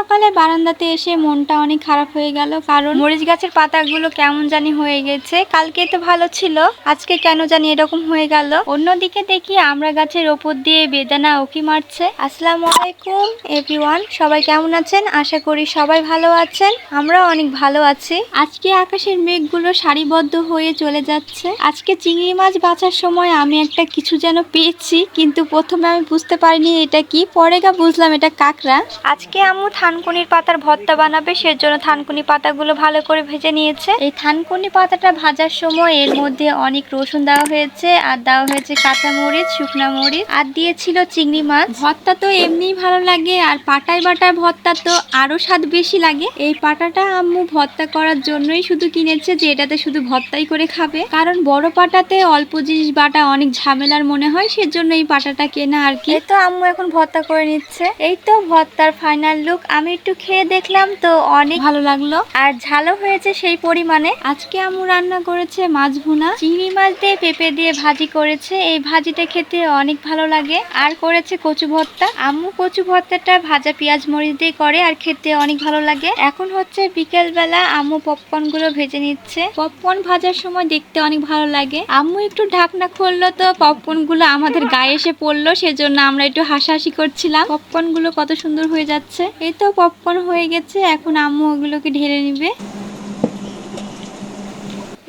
সকালে বারান্দাতে এসে মনটা অনেক খারাপ হয়ে গেল, কারণ মরিচ গাছের পাতাগুলো কেমন জানি হয়ে গেছে। কালকে তো ভালো ছিল, আজকে কেন জানি এরকম হয়ে গেল। অন্যদিকে দেখি আমরা গাছের ওপর দিয়ে বেদানা উকি মারছে। আসসালামু আলাইকুম এভরিওয়ান সবাই কেমন আছেন? আশা করি সবাই ভালো আছেন আমরা অনেক ভালো আছি। আজকে আকাশের মেঘগুলো সারিবদ্ধ হয়ে চলে যাচ্ছে। আজকে চিংড়ি মাছ বাঁচার সময় আমি একটা কিছু যেন পেয়েছি, কিন্তু প্রথমে আমি বুঝতে পারিনি এটা কি, পরে গা বুঝলাম এটা কাকড়া। আজকে আম্মু থানকুনির পাতার ভর্তা বানাবে সেজন্য থানকুনি পাতাগুলো ভালো করে ভেজে নিয়েছে। এই থানকুনি পাতাটা ভাজার সময় এর মধ্যে অনেক রসুন দেওয়া হয়েছে আর দেওয়া হয়েছে কাঁচা মরিচ শুকনা মরিচ আর দিয়েছিল চিংড়ি মাছ। ভর্তা তো এমনিই ভালো লাগে আর পাটায় বাটার ভর্তা তো আরও স্বাদ বেশি লাগে। এই পাটাটা আম্মু ভর্তা করার জন্যই শুধু কিনেছে যে এটাতে শুধু ভর্তাই করে খাবে। কারণ বড় পাটাতে অল্প জিনিস বাটা অনেক ঝামেলার মনে হয় সেজন্য এই পাটাটা কেনা আর কি। এই তো আম্মু এখন ভর্তা করে নিচ্ছে। এই তো ভর্তার ফাইনাল লুক আমি একটু খেয়ে দেখলাম তো অনেক ভালো লাগল। আর ঝালও হয়েছে সেই পরিমাণে। আজকে আম্মু রান্না করেছে মাছ ভুনা। চিংড়ি মাছ দিয়ে পেঁপে দিয়ে ভাজি করেছে। এই ভাজিটা খেতে অনেক ভালো লাগে। আর করেছে কচু ভর্তা। আম্মু কচু ভর্তাটা ভাজা পেঁয়াজ মরিচ দিয়ে করে আর খেতে অনেক ভালো লাগে। এখন হচ্ছে বিকেল বেলা আম্মু পপকর্নগুলো ভেজে নিচ্ছে। পপকর্ন ভাজার সময় দেখতে অনেক ভালো লাগে। আম্মু একটু ঢাকনা খুললো তো পপকর্নগুলো আমাদের গায়ে এসে পড়ল। সেজন্য আমরা একটু হাসাহাসি করছিলাম। পপকর্নগুলো কত সুন্দর হয়ে যাচ্ছে। এই তো পপকর্ন হয়ে গেছে এখন আম্মু ওগুলোকে ঢেলে নিবে।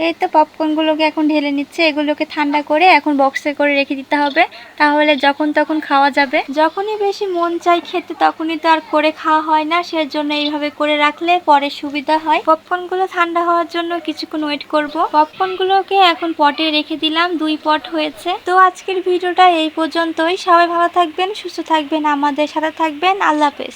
এই তো পপকর্নগুলোকে এখন ঢেলে নিচ্ছে, এগুলোকে ঠান্ডা করে এখন বক্সে করে রেখে দিতে হবে, তাহলে যখন তখন খাওয়া যাবে। যখনই বেশি মন চাই খেতে, তখনই তো আর করে খাওয়া হয় না, সেজন্য এইভাবে করে রাখলে পরে সুবিধা হয়। পপকর্নগুলো ঠান্ডা হওয়ার জন্য কিছুক্ষণ ওয়েট করব। পপকর্নগুলোকে এখন পটে রেখে দিলাম, দুই পট হয়েছে। তো আজকের ভিডিওটা এই পর্যন্তই। সবাই ভালো থাকবেন, সুস্থ থাকবেন, আমাদের সাথে থাকবেন। আল্লাহ হাফেজ।